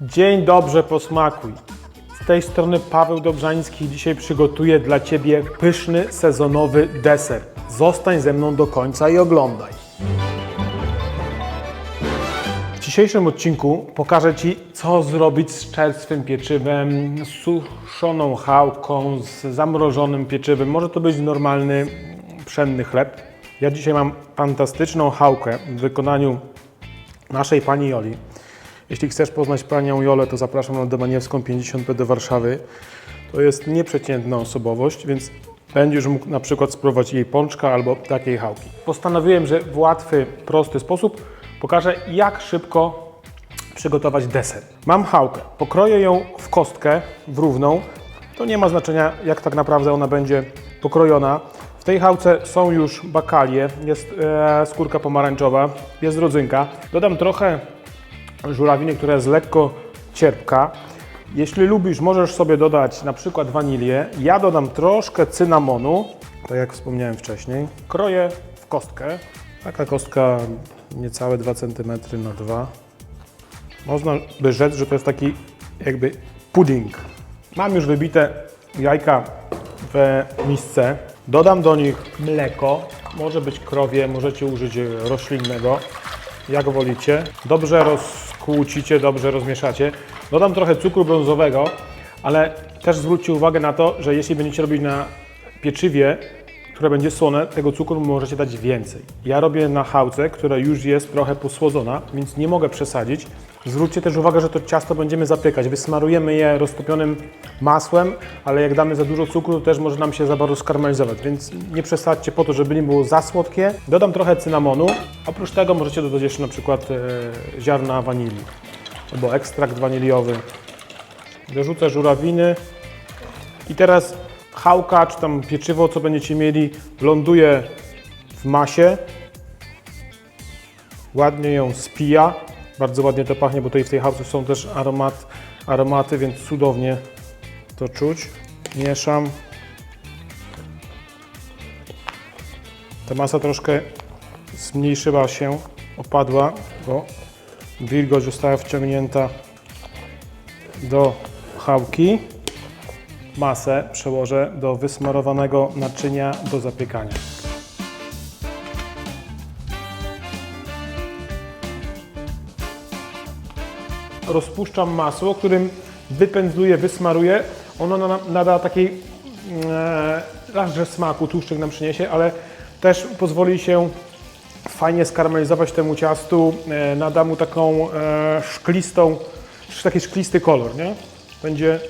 Dzień dobrze posmakuj. Z tej strony Paweł Dobrzański dzisiaj przygotuję dla Ciebie pyszny sezonowy deser. Zostań ze mną do końca i oglądaj. W dzisiejszym odcinku pokażę Ci, co zrobić z czerstwym pieczywem, z suszoną chałką, z zamrożonym pieczywem. Może to być normalny, pszenny chleb. Ja dzisiaj mam fantastyczną chałkę w wykonaniu naszej pani Joli. Jeśli chcesz poznać panią Jolę, to zapraszam na Domaniewską 50P do Warszawy. To jest nieprzeciętna osobowość, więc będziesz mógł na przykład spróbować jej pączka albo takiej chałki. Postanowiłem, że w łatwy, prosty sposób pokażę, jak szybko przygotować deser. Mam chałkę, pokroję ją w kostkę, w równą. To nie ma znaczenia, jak tak naprawdę ona będzie pokrojona. W tej chałce są już bakalie, jest e, skórka pomarańczowa, jest rodzynka. Dodam trochę żurawiny, która jest lekko cierpka. Jeśli lubisz, możesz sobie dodać na przykład wanilię. Ja dodam troszkę cynamonu, tak jak wspomniałem wcześniej. Kroję w kostkę. Taka kostka niecałe 2 cm na 2 Można by rzec, że to jest taki jakby pudding. Mam już wybite jajka w misce. Dodam do nich mleko. Może być krowie, możecie użyć roślinnego jak wolicie. Dobrze rozkłócicie, dobrze rozmieszacie. Dodam trochę cukru brązowego, ale też zwróćcie uwagę na to, że jeśli będziecie robić na pieczywie, które będzie słone, tego cukru możecie dać więcej. Ja robię na chałce, która już jest trochę posłodzona, więc nie mogę przesadzić. Zwróćcie też uwagę, że to ciasto będziemy zapiekać. Wysmarujemy je roztopionym masłem, ale jak damy za dużo cukru, to też może nam się za bardzo skarmelizować, więc nie przesadźcie po to, żeby nie było za słodkie. Dodam trochę cynamonu. Oprócz tego możecie dodać jeszcze na przykład e, ziarna wanilii albo ekstrakt waniliowy. Dorzucę żurawiny i teraz chałka czy tam pieczywo, co będziecie mieli, ląduje w masie. Ładnie ją spija. Bardzo ładnie to pachnie, bo tutaj w tej chałce są też aromat, aromaty, więc cudownie to czuć. Mieszam. Ta masa troszkę zmniejszyła się, opadła, bo wilgoć została wciągnięta do chałki. Masę przełożę do wysmarowanego naczynia do zapiekania. Rozpuszczam masło, którym wypędzluję, wysmaruję. Ono na- nada takiej e, raz, że smaku tłuszczyk nam przyniesie, ale też pozwoli się fajnie skarmelizować temu ciastu, e, nada mu taką e, szklistą, taki szklisty kolor, nie? Będzie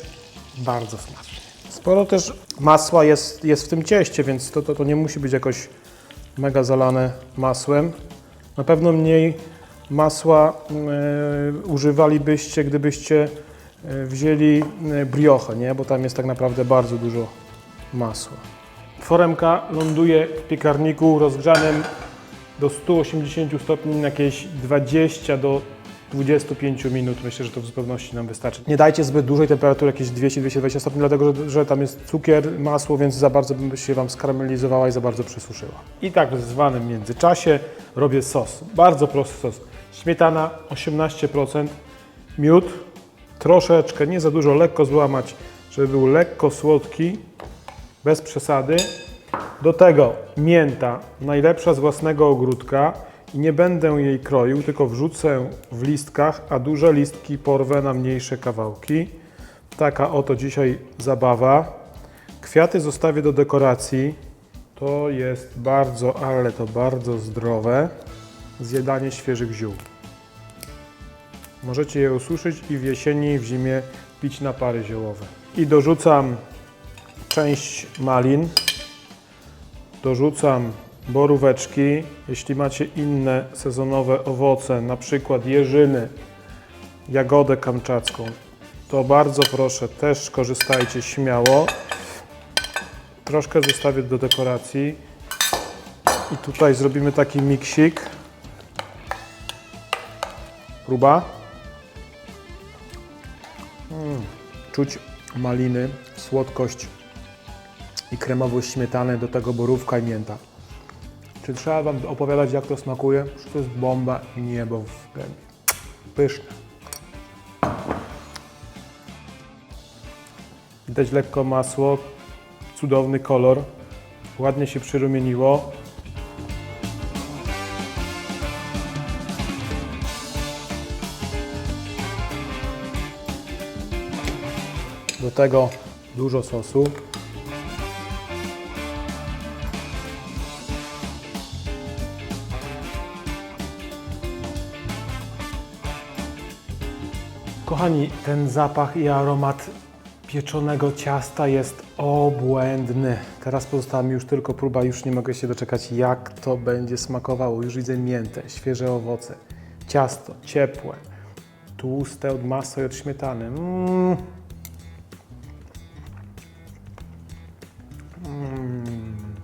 bardzo smacznie. Sporo też masła jest, jest w tym cieście, więc to, to, to nie musi być jakoś mega zalane masłem. Na pewno mniej masła e, używalibyście, gdybyście e, wzięli e, brioche, nie? bo tam jest tak naprawdę bardzo dużo masła. Foremka ląduje w piekarniku rozgrzanym do 180 stopni na jakieś 20 do 25 minut. Myślę, że to w zupełności nam wystarczy. Nie dajcie zbyt dużej temperatury, jakieś 200-220 stopni, dlatego że, że tam jest cukier, masło, więc za bardzo by się Wam skaramelizowała i za bardzo przesuszyła. I tak w zwanym międzyczasie robię sos. Bardzo prosty sos. Śmietana 18%, miód troszeczkę, nie za dużo, lekko złamać, żeby był lekko słodki, bez przesady. Do tego mięta, najlepsza z własnego ogródka i nie będę jej kroił, tylko wrzucę w listkach, a duże listki porwę na mniejsze kawałki. Taka oto dzisiaj zabawa. Kwiaty zostawię do dekoracji. To jest bardzo, ale to bardzo zdrowe zjadanie świeżych ziół. Możecie je ususzyć i w jesieni, w zimie pić napary ziołowe. I dorzucam część malin. Dorzucam boróweczki. Jeśli macie inne sezonowe owoce, na przykład jeżyny, jagodę kamczacką, to bardzo proszę, też korzystajcie śmiało. Troszkę zostawię do dekoracji. I tutaj zrobimy taki miksik. Próba. Mm. Czuć maliny, słodkość i kremowość śmietany, do tego borówka i mięta. Czy trzeba Wam opowiadać, jak to smakuje? Przecież to jest bomba i niebo w gębie. Pyszne. Widać lekko masło, cudowny kolor, ładnie się przyrumieniło. Do tego dużo sosu. Kochani, ten zapach i aromat pieczonego ciasta jest obłędny. Teraz pozostała mi już tylko próba, już nie mogę się doczekać, jak to będzie smakowało. Już widzę miętę, świeże owoce, ciasto ciepłe, tłuste od masła i od śmietany. Mm.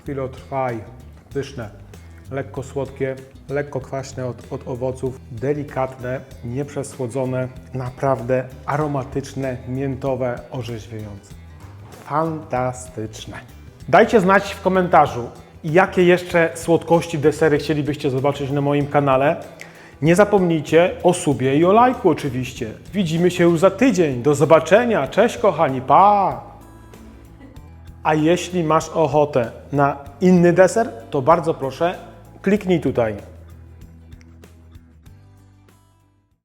Chwilę trwaj, pyszne, lekko słodkie, lekko kwaśne od, od owoców, delikatne, nieprzesłodzone, naprawdę aromatyczne, miętowe, orzeźwiające. Fantastyczne. Dajcie znać w komentarzu, jakie jeszcze słodkości, desery chcielibyście zobaczyć na moim kanale. Nie zapomnijcie o subie i o lajku oczywiście. Widzimy się już za tydzień. Do zobaczenia. Cześć kochani. Pa! A jeśli masz ochotę na inny deser, to bardzo proszę, kliknij tutaj.